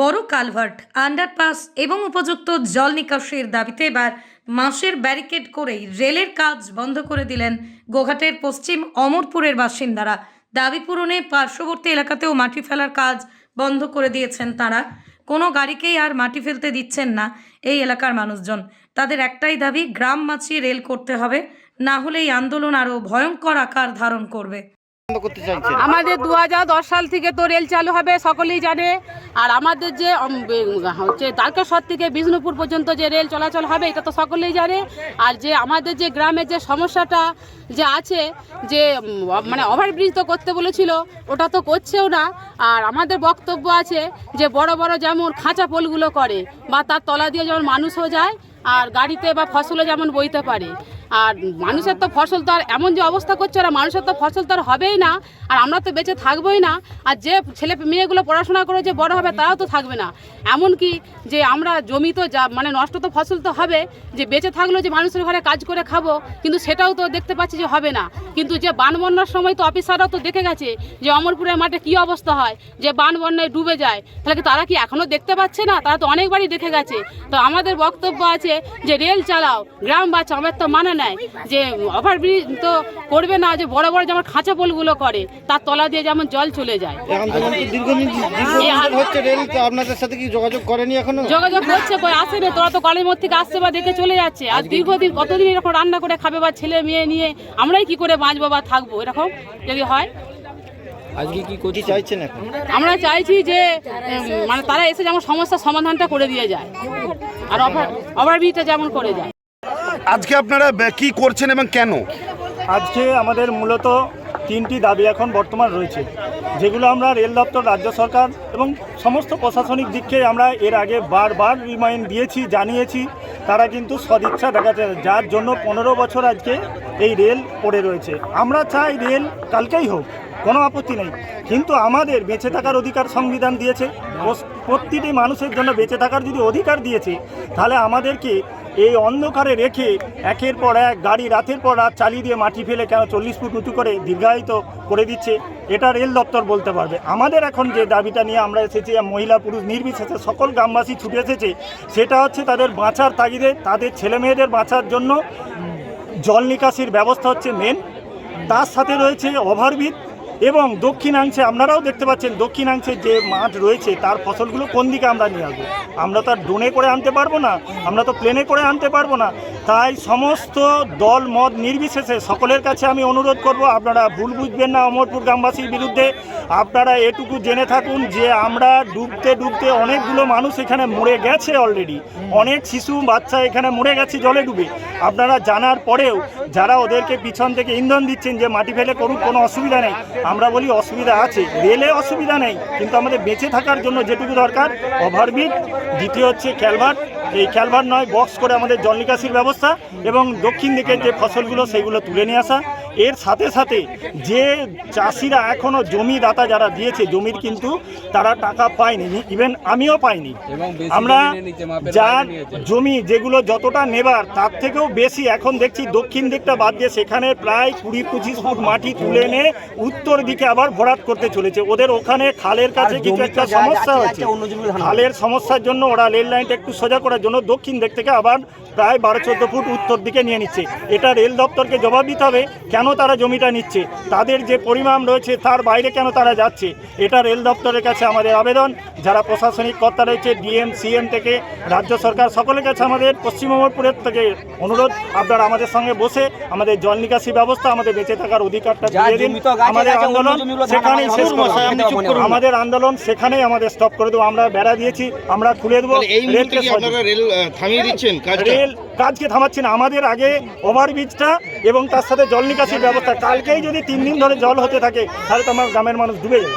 বড় culvert, underpass এবং উপযুক্ত জল নিকাশের দাবিতে এবার মাসের ব্যারিকেড করেই রেলের কাজ বন্ধ করে দিলেন গোঘাটের পশ্চিম অমরপুরের বাসিন্দারা। দাবি পূরণে পার্শ্ববর্তী এলাকাতেও মাটি ফেলার কাজ বন্ধ করে দিয়েছেন তারা। কোনো গাড়িকেই আর মাটি ফেলতে দিচ্ছেন না এই এলাকার মানুষজন। তাদের একটাই দাবি, গ্রাম মাছিয়ে রেল করতে হবে, না হলে এই আন্দোলন আরও ভয়ঙ্কর আকার ধারণ করবে। আমাদের দু সাল থেকে তো রেল চালু হবে, সকলেই জানে। আর আমাদের যে হচ্ছে তারকেশ্বর থেকে বিষ্ণুপুর পর্যন্ত যে রেল চলাচল হবে, এটা তো সকলেই জানে। আর যে আমাদের যে গ্রামের যে সমস্যাটা যে আছে, যে মানে ওভারব্রিজ তো করতে বলেছিল, ওটা তো করছেও না। আর আমাদের বক্তব্য আছে যে, বড় বড় যেমন খাঁচা পোলগুলো করে, বা তার তলা দিয়ে যেমন মানুষও যায়, আর গাড়িতে বা ফসলও যেমন বইতে পারে। আর মানুষের তো ফসল তো আর এমন যে অবস্থা করছে, ওরা মানুষের তো ফসল তো আর হবেই না, আর আমরা তো বেঁচে থাকবোই না, আর যে ছেলে মেয়েগুলো পড়াশোনা করে যে বড় হবে তারাও তো থাকবে না। এমন কি যে আমরা জমি তো যা মানে নষ্ট তো ফসল তো হবে, যে বেঁচে থাকলেও যে মানুষের ঘরে কাজ করে খাব, কিন্তু সেটাও তো দেখতে পাচ্ছি যে হবে না। কিন্তু যে বান বন্যার সময় তো অফিসাররাও তো দেখে গেছে যে অমরপুরের মাঠে কি অবস্থা হয়, যে বান বন্যায় ডুবে যায়। তাহলে কি তারা কি এখনও দেখতে পাচ্ছে না? তারা তো অনেকবারই দেখে গেছে। তো আমাদের বক্তব্য আছে যে রেল চালাও, গ্রাম বাঁচাও, আমার তো মানে নেয় যে ওভারব্রিজ তো করবে না যে বড় বড় যেমন খাঁচা পোলগুলো করে তার তলা দিয়ে যেমন জল চলে যায়। আপনাদের সাথে কি যোগাযোগ করেনি এখনও? যোগাযোগ করছে কই আসে না তোরা তো কলের মধ্যে থেকে আসছে বা দেখে চলে যাচ্ছে। আর দীর্ঘদিন কতদিন এরকম রান্না করে খাবে বা ছেলে মেয়ে নিয়ে আমরাই কি করে বাঁচবো বা থাকব এরকম যদি হয়? আজকে কি করতে চাইছেন এখন? আমরা চাইছি যে মানে তারা এসে যেমন সমস্যার সমাধানটা করে দিয়ে যায়। আর ওভার ওভারব্রিজটা যেমন করে যায়। আজকে আপনারা কি করছেন এবং কেন? আজকে আমাদের মূলত তিনটি দাবি এখন বর্তমান রয়েছে, যেগুলো আমরা রেল দপ্তর, রাজ্য সরকার এবং সমস্ত প্রশাসনিক দিককে আমরা এর আগে বারবার রিমাইন্ড দিয়েছি, জানিয়েছি। তারা কিন্তু সদিচ্ছা দেখাচ্ছে, যার জন্য পনেরো বছর আজকে এই রেল পড়ে রয়েছে। আমরা চাই রেল কালকেই হোক, কোনো আপত্তি নেই। কিন্তু আমাদের বেঁচে থাকার অধিকার সংবিধান দিয়েছে। প্রতিটি মানুষের জন্য বেঁচে থাকার যদি অধিকার দিয়েছে, তাহলে আমাদেরকে এই অন্ধকারে রেখে একের পর এক গাড়ি রাতের পর রাত চালিয়ে দিয়ে মাটি ফেলে কেন চল্লিশ ফুট উঁচু করে দীর্ঘায়িত করে দিচ্ছে, এটা রেল দপ্তর বলতে পারবে। আমাদের এখন যে দাবিটা নিয়ে আমরা এসেছি মহিলা পুরুষ নির্বিশেষে সকল গ্রামবাসী ছুটে এসেছে, সেটা হচ্ছে তাদের বাঁচার তাগিদে, তাদের ছেলে মেয়েদের বাঁচার জন্য জল নিকাশির ব্যবস্থা হচ্ছে মেন তার সাথে রয়েছে ওভারব্রিজ এবং দক্ষিণাংশে আপনারাও দেখতে পাচ্ছেন, দক্ষিণাংশে যে মাঠ রয়েছে, তার ফসলগুলো কোন দিকে আমরা নিয়ে আসব? আমরা তো আর ড্রোনে করে আনতে পারব না, আমরা তো প্লেনে করে আনতে পারব না। তাই সমস্ত দল, মত নির্বিশেষে সকলের কাছে আমি অনুরোধ করব, আপনারা ভুল বুঝবেন না অমরপুর গ্রামবাসীর বিরুদ্ধে। আপনারা এটুকু জেনে থাকুন যে আমরা ডুবতে ডুবতে অনেকগুলো মানুষ এখানে মরে গেছে অলরেডি অনেক শিশু, বাচ্চা এখানে মরে গেছে, জলে ডুবে। আপনারা জানার পরেও যারা ওদেরকে পিছন থেকে ইন্ধন দিচ্ছেন যে মাটি ফেলে করুক, কোনো অসুবিধা নেই। আমরা বলি অসুবিধা আছে। রেলে অসুবিধা নেই, কিন্তু আমাদের বেঁচে থাকার জন্য যেটুকু দরকার ওভারব্রিজ দ্বিতীয় হচ্ছে ক্যালভার্ট এই ক্যালভার্ট নয় বক্স করে আমাদের জল নিকাশির ব্যবস্থা এবং দক্ষিণ দিকের যে ফসলগুলো সেগুলো তুলে নিয়ে আসা। এর সাথে সাথে যে চাষিরা এখনও জমি দাতা যারা দিয়েছে জমির কিন্তু তারা টাকা পায়নি ইভেন আমিও পাইনি। আমরা যার জমি যেগুলো যতটা নেবার তার থেকেও বেশি এখন দেখছি দক্ষিণ দিকটা বাদ দিয়ে সেখানে প্রায় কুড়ি পঁচিশ ফুট মাটি তুলে এনে উত্তর দিকে আবার ভরাট করতে চলেছে। ওদের ওখানে খালের কাছে কিছু একটা সমস্যা হচ্ছে খালের সমস্যার জন্য ওরা রেল লাইনটা একটু সোজা করার জন্য দক্ষিণ দিক থেকে আবার প্রায় বারো চোদ্দ ফুট উত্তর দিকে নিয়ে নিচ্ছে। এটা রেল দপ্তরকে জবাব দিতে হবে কেন তারা জমিটা নিচ্ছে? তাদের যে পরিমাণ রয়েছে তার বাইরে কেন তারা যাচ্ছে? এটা রেল দপ্তরের কাছে আমাদের আবেদন। যারা প্রশাসনিক কর্তা রয়েছে ডিএম সিএম থেকে রাজ্য সরকার সকলের কাছে আমাদের পশ্চিমবঙ্গপুরের থেকে অনুরোধ আপনারা আমাদের সঙ্গে বসে আমাদের জল নিকাশি ব্যবস্থা আমাদের বেঁচে থাকার অধিকারটা দিয়ে দিন। আমাদের আন্দোলন সেখানেই শেষ। আমাদের আন্দোলন সেখানেই আমাদের স্টপ করে দেবো। আমরা বেড়া দিয়েছি আমরা খুলে দেবো। রেল থামিয়ে দিচ্ছেন কাজটা? রেল কাজকে থামাচ্ছে না আমাদের আগে ওভারব্রিজটা এবং তার সাথে জল নিকাশির ব্যবস্থা। কালকেই যদি তিন দিন ধরে জল হতে থাকে তাহলে তো আমার গ্রামের মানুষ ডুবে যাবে।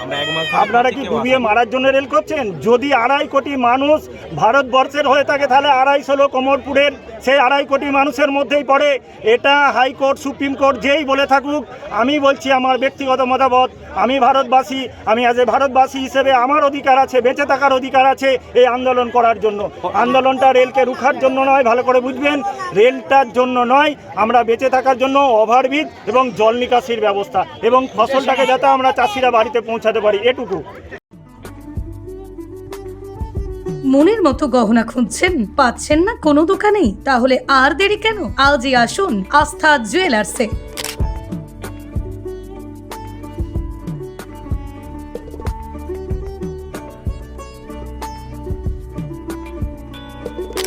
আপনারা কি ডুবিয়ে মারার জন্য রেল করছেন? যদি আড়াই কোটি মানুষ ভারতবর্ষের হয়ে থাকে তাহলে আড়াইশো লোক কোমরপুরের সেই আড়াই কোটি মানুষের মধ্যেই পড়ে। এটা হাইকোর্ট সুপ্রিম কোর্ট যেই বলে থাকুক আমি বলছি আমার ব্যক্তিগত মতামত। আমি ভারতবাসী আমি আজ এ ভারতবাসী হিসেবে আমার অধিকার আছে বেঁচে থাকার অধিকার আছে এই আন্দোলন করার জন্য। আন্দোলনটা রেলকে রুখার জন্য নয় ভালো করে বুঝবেন। রেলটার জন্য নয়, আমরা বেঁচে থাকার জন্য ওভারব্রিজ এবং জল নিকাশির ব্যবস্থা এবং ফসলটাকে যাতে আমরা চাষিরা বাড়িতে পৌঁছাতে পারি, এটুকু। মনের মতো গহনা খুঁজছেন? পাচ্ছেন না? কোনো দোকানেই? তাহলে আর দেরি কেন? আজই আসুন আস্থা জুয়েলার্সে।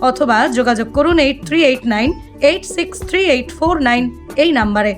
অথবা যোগাযোগ করুন eight three eight nine eight six three eight four nine এই নাম্বারে।